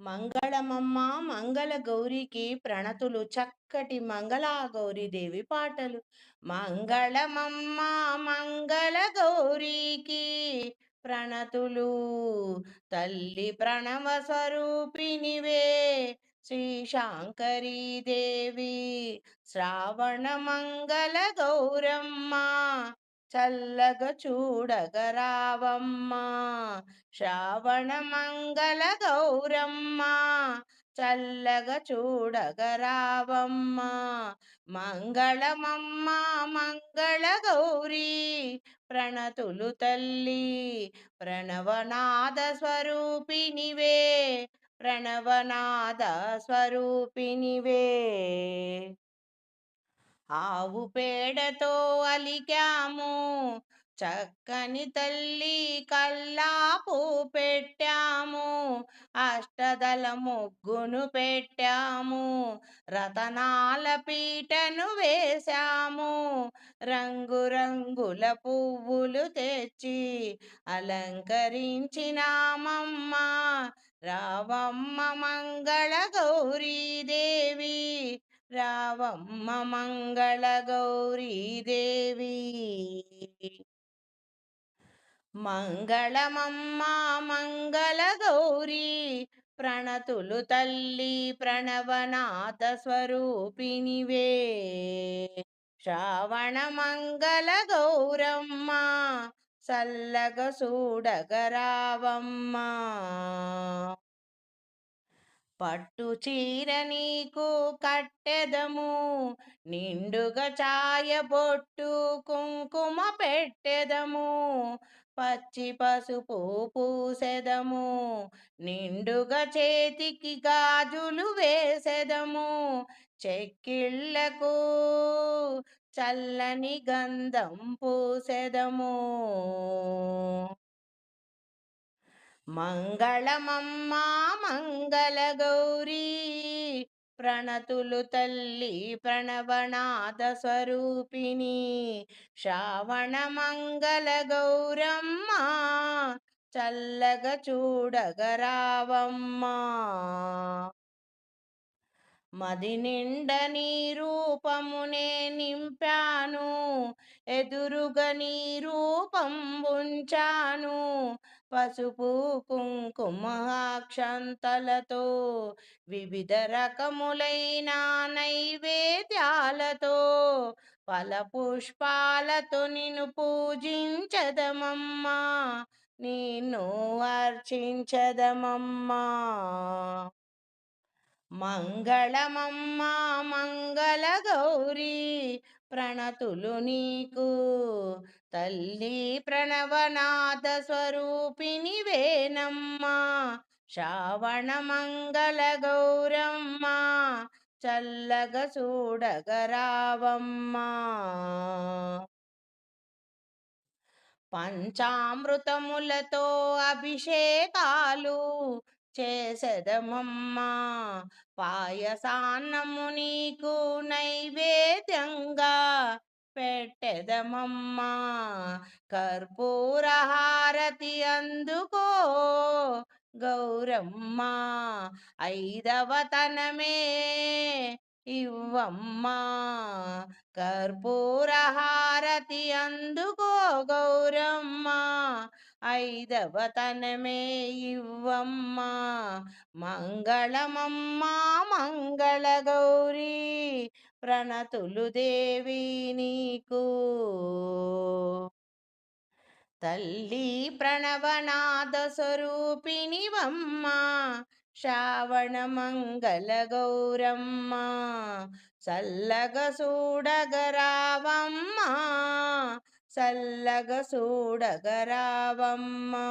మంగళమమ్మ మంగళ గౌరికి ప్రణతులు చక్కటి మంగళా గౌరీదేవి పాటలు. మంగళమమ్మ మంగళ గౌరికి ప్రణతులు తల్లి ప్రణవ స్వరూపినివే శ్రీ శాంకరీ దేవి శ్రావణ మంగళ గౌరమ్మ చల్లగ చూడగరావమ్మా శ్రావణ మంగళ గౌరమ్మ. చల్లగ చూడగరావమ్మా మంగళమమ్మ మంగళ గౌరీ. ప్రణతులు తల్లి ప్రణవనాద స్వరూపినివే ప్రణవనాద స్వరూపినివే ఆవు పేడతో అలికాము. చక్కని తల్లి కల్లాపు పెట్టాము. అష్టదల ముగ్గును పెట్టాము. రతనాల పీటను వేశాము. రంగురంగుల పువ్వులు తెచ్చి అలంకరించినామమ్మ రావమ్మ మంగళ గౌరీదేవి రావమ్మ మంగళ గౌరీదేవి మంగళమమ్మ మంగళ గౌరీ ప్రణతులు తల్లి ప్రణవనాథ స్వరూపిణివే. శ్రావణ మంగళ గౌరమ్మ సల్లగ చూడగరావమ్మ పట్టు చీర నీకు కట్టెదము నిండుగా ఛాయ బొట్టు కుంకుమ పెట్టెదము పచ్చి పసుపు పూసెదము నిండుగా చేతికి గాజులు వేసెదము చెక్కిళ్ళకు చల్లని గంధం పూసెదము. మంగళమమ్మా మంగళ గౌరీ ప్రణతులు తల్లి ప్రణవనాథ స్వరూపిణి శ్రావణ మంగళ గౌరమ్మ చల్లగ చూడగరావమ్మ మది నిండ నీ రూపమునే నింపాను ఎదురుగా నీ రూపం ఉంచాను పసుపు కుంకుమహాక్షంతలతో వివిధ రకములైన నైవేద్యాలతో ఫల పుష్పాలతో నిన్ను పూజించదమమ్మా. నిన్ను అర్చించదమమ్మా. మంగళమమ్మ మంగళ గౌరీ ప్రణతులు నీకు. తల్లి ప్రణవనాథ స్వరూపిణి వేనమ్మా శ్రావణ మంగళ గౌరమ్మ చల్లగ చూడగరావమ్మ పంచామృతములతో అభిషేకాలు చేసెదమమ్మా పాయసాన్నము నీకు నైవేద్యంగా పెట్టెదమమ్మా కర్పూరహారతి అందుకో గౌరమ్మ. ఐదవతనమే ఇవ్వమ్మా. కర్పూరహారతి అందుకో గౌరమ్మ. ఐదవ తనమే ఇవ్వమ్మా. మంగళమమ్మా మంగళ గౌరీ ప్రణతులు దేవి నీకు. తల్లి ప్రణవనాద స్వరూపిణివమ్మ శ్రావణ మంగళ గౌరమ్మ చల్లగ చూడగరావమ్మా చల్లగ చూడగరావమ్మా